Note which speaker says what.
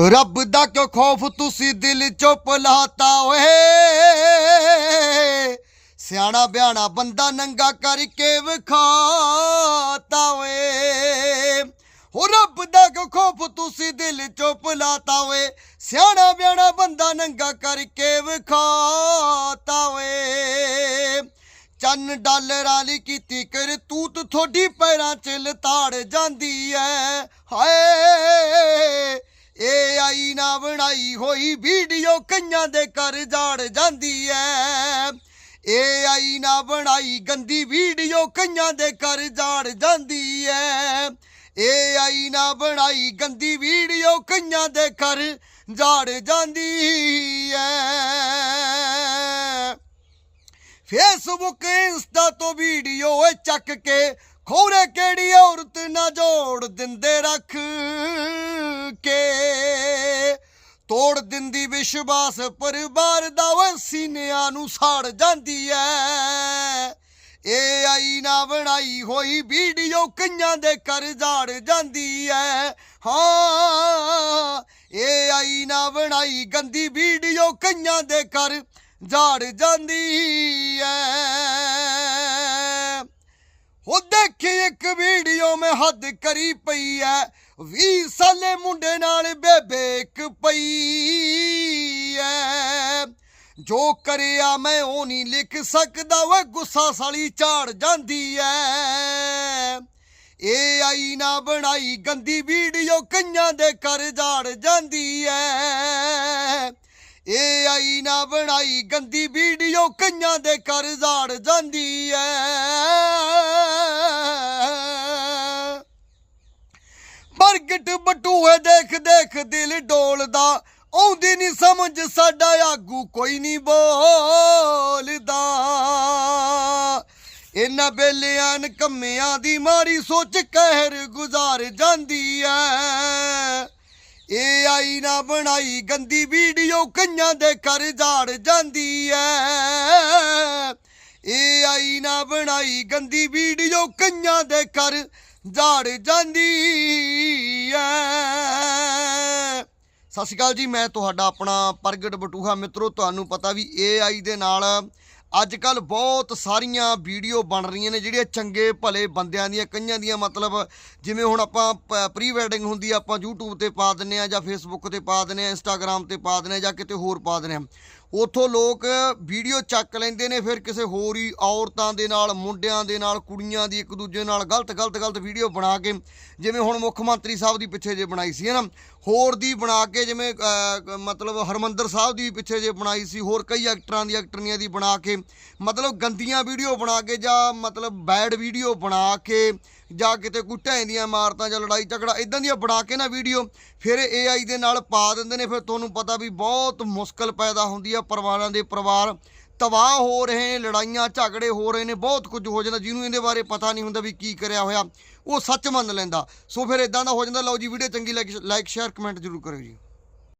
Speaker 1: ਰੱਬ ਦਾ ਕਿਉਂ ਖੌਫ ਤੁਸੀਂ ਦਿਲ ਚੁੱਪ ਲਾਤਾ ਓਏ? ਸਿਆਣਾ ਬਿਆਣਾ ਬੰਦਾ ਨੰਗਾ ਕਰਕੇ ਵਿਖਾਤਾ ਓਏ। ਹੋ ਰੱਬ ਦਾ ਕਿਉਂ ਖੌਫ ਤੁਸੀਂ ਦਿਲ ਚੁੱਪ ਲਾਤਾ ਓਏ? ਸਿਆਣਾ ਬਿਆਣਾ ਬੰਦਾ ਨੰਗਾ ਕਰਕੇ ਵਿਖਾਤਾ ਓਏ। ਚੰਨ ਡਾਲਰਾਂ ਲਈ ਕੀਤੀ ਕਰ ਕਰਤੂਤ ਤੁਹਾਡੀ ਪੈਰਾਂ 'ਚ ਲਤਾੜ ਜਾਂਦੀ ਐ। ਹਾਏ ਏ ਨਾ ਬਣਾਈ ਹੋਈ ਵੀਡੀਓ ਕਈਆਂ ਦੇ ਘਰ ਜਾੜ ਜਾਂਦੀ ਐ। ਏ ਆਈ ਨਾ ਬਣਾਈ ਗੰਦੀ ਵੀਡੀਓ ਕਈਆਂ ਦੇ ਘਰ ਜਾੜ ਜਾਂਦੀ ਐ। ਏ ਆਈ ਨਾ ਬਣਾਈ ਗੰਦੀ ਵੀਡੀਓ ਕਈਆਂ ਦੇ ਘਰ ਜਾੜ ਜਾਂਦੀ ਐ। ਫੇਸਬੁੱਕ ਇੰਸਟਾ ਤੋਂ ਵੀਡੀਓ ਏ ਚੱਕ ਕੇ ਖੋਰੇ ਕਿਹੜੀ ਔਰਤ ਨਾ ਜੋੜ ਦਿੰਦੇ ਰੱਖ ਵਿਸ਼ਵਾਸ ਪਰਿਵਾਰ ਦਾ ਵੇ ਸੀਨਿਆਂ ਨੂੰ ਸਾੜ ਜਾਂਦੀ ਐ। ਏ ਆਈ ਨਾ ਬਣਾਈ ਹੋਈ ਵੀਡੀਓ ਕਈਆਂ ਦੇ ਘਰ ਜਾੜ ਜਾਂਦੀ ਐ। ਹਾਂ, ਏ ਆਈ ਨਾ ਬਣਾਈ ਗੰਦੀ ਵੀਡੀਓ ਕਈਆਂ ਦੇ ਘਰ ਜਾੜ ਜਾਂਦੀ ਐ। ਉਹ ਦੇਖੀ ਇੱਕ ਵੀਡੀਓ ਮੈਂ ਹੱਦ ਕਰੀ ਪਈ ਐ। 20 ਸਾਲੇ ਮੁੰਡੇ ਨਾਲ ਬੇਬੇ ਇੱਕ ਪਈ ਐ। ਜੋ ਕਰਿਆ ਮੈਂ ਉਹ ਨਹੀਂ ਲਿਖ ਸਕਦਾ ਵੇ ਗੁੱਸਾ ਸਾਲੀ ਝਾੜ ਜਾਂਦੀ ਐ। ਏ ਆਈ ਨਾ ਬਣਾਈ ਗੰਦੀ ਵੀਡੀਓ ਕਈਆਂ ਦੇ ਘਰ ਜਾੜ ਜਾਂਦੀ ਐ। ਏ ਆਈ ਨਾ ਬਣਾਈ ਗੰਦੀ ਵੀਡੀਓ ਕਈਆਂ ਦੇ ਘਰ ਜਾੜ ਜਾਂਦੀ ਐ। ਗਿੱਟ ਬਟੂਏ ਦੇਖ ਦੇਖ ਦਿਲ ਡੋਲਦਾ। ਆਉਂਦੀ ਨਹੀਂ ਸਮਝ, ਸਾਡਾ ਆਗੂ ਕੋਈ ਨਹੀਂ ਬੋਲਦਾ। ਇਹਨਾਂ ਬੇਲਿਆਂ ਕੰਮਿਆਂ ਦੀ ਮਾਰੀ ਸੋਚ ਕਹਿਰ ਗੁਜ਼ਾਰ ਜਾਂਦੀ ਐ। ਏ ਆਈ ਨਾ ਬਣਾਈ ਗੰਦੀ ਵੀਡੀਓ ਕਈਆਂ ਦੇ ਘਰ ਜਾੜ ਜਾਂਦੀ ਐ। ਏ ਆਈ ਨਾ ਬਣਾਈ ਗੰਦੀ ਵੀਡੀਓ ਕਈਆਂ ਦੇ ਘਰ ਜਾੜ ਜਾਂਦੀ ਐ। ਸਤਿ ਸ਼੍ਰੀ ਅਕਾਲ ਜੀ, ਮੈਂ ਤੁਹਾਡਾ ਆਪਣਾ ਪ੍ਰਗਟ ਬਟੂਹਾ। ਮਿੱਤਰੋ, ਤੁਹਾਨੂੰ ਪਤਾ ਵੀ AI ਦੇ ਨਾਲ ਅੱਜ ਕੱਲ ਬਹੁਤ ਸਾਰੀਆਂ ਵੀਡੀਓ ਬਣ ਰਹੀਆਂ ਨੇ, ਜਿਹੜੀਆਂ ਚੰਗੇ ਭਲੇ ਬੰਦਿਆਂ ਦੀਆਂ, ਕਈਆਂ ਦੀਆਂ ਮਤਲਬ ਜਿਵੇਂ ਹੁਣ ਆਪਾਂ ਪ੍ਰੀ ਵੈਡਿੰਗ ਹੁੰਦੀ ਆ, ਆਪਾਂ YouTube ਤੇ ਪਾ ਦਿੰਨੇ ਆ ਜਾਂ Facebook ਤੇ ਪਾ ਦਿੰਨੇ ਆ, Instagram ਤੇ ਪਾ ਦਿੰਨੇ ਆ ਜਾਂ ਕਿਤੇ ਹੋਰ ਪਾ ਦਿੰਨੇ ਆ। ਉੱਥੋਂ ਲੋਕ ਵੀਡੀਓ ਚੱਕ ਲੈਂਦੇ ਨੇ, ਫਿਰ ਕਿਸੇ ਹੋਰ ਹੀ ਔਰਤਾਂ ਦੇ ਨਾਲ, ਮੁੰਡਿਆਂ ਦੇ ਨਾਲ, ਕੁੜੀਆਂ ਦੀ ਇੱਕ ਦੂਜੇ ਨਾਲ ਗਲਤ ਗਲਤ ਗਲਤ ਵੀਡੀਓ ਬਣਾ ਕੇ, ਜਿਵੇਂ ਹੁਣ ਮੁੱਖ ਮੰਤਰੀ ਸਾਹਿਬ ਦੀ ਪਿੱਛੇ ਜੇ ਬਣਾਈ ਸੀ, ਹੈ ਨਾ? ਹੋਰ ਦੀ ਬਣਾ ਕੇ ਜਿਵੇਂ ਮਤਲਬ ਹਰਮੰਦਰ ਸਾਹਿਬ ਦੀ ਪਿੱਛੇ ਜੇ ਬਣਾਈ ਸੀ, ਹੋਰ ਕਈ ਐਕਟਰਾਂ ਦੀ ਐਕਟਰਨੀਆਂ ਦੀ ਬਣਾ ਕੇ, ਮਤਲਬ ਗੰਦੀਆਂ ਵੀਡੀਓ ਬਣਾ ਕੇ ਜਾਂ ਮਤਲਬ ਬੈਡ ਵੀਡੀਓ ਬਣਾ ਕੇ ਜਾਂ ਕਿਤੇ ਕੋਈ ਢੈਂਦੀਆਂ ਮਾਰਤਾਂ ਜਾਂ ਲੜਾਈ ਝਗੜਾ ਇਦਾਂ ਦੀਆਂ ਬਣਾ ਕੇ ਨਾ ਵੀਡੀਓ, ਫਿਰ AI ਦੇ ਨਾਲ ਪਾ ਦਿੰਦੇ ਨੇ, ਫਿਰ ਤੁਹਾਨੂੰ ਪਤਾ ਵੀ ਬਹੁਤ ਮੁਸ਼ਕਲ ਪੈਦਾ ਹੁੰਦੀ ਆ, ਪਰਿਵਾਰਾਂ ਦੇ ਪਰਿਵਾਰ ਤਬਾਹ ਹੋ ਰਹੇ ਨੇ, ਲੜਾਈਆਂ ਝਗੜੇ ਹੋ ਰਹੇ ਨੇ, ਬਹੁਤ ਕੁਝ ਹੋ ਜਾਂਦਾ, ਜਿਹਨੂੰ ਇਹਦੇ ਬਾਰੇ ਪਤਾ ਨਹੀਂ ਹੁੰਦਾ ਵੀ ਕੀ ਕਰਿਆ ਹੋਇਆ, ਉਹ ਸੱਚ ਮੰਨ ਲੈਂਦਾ। ਸੋ ਫਿਰ ਇਦਾਂ ਦਾ ਹੋ ਜਾਂਦਾ, ਲਓ ਜੀ ਵੀਡੀਓ ਚੰਗੀ ਲਾਈਕ ਸ਼ੇਅਰ ਕਮੈਂਟ ਜ਼ਰੂਰ ਕਰਿਓ ਜੀ।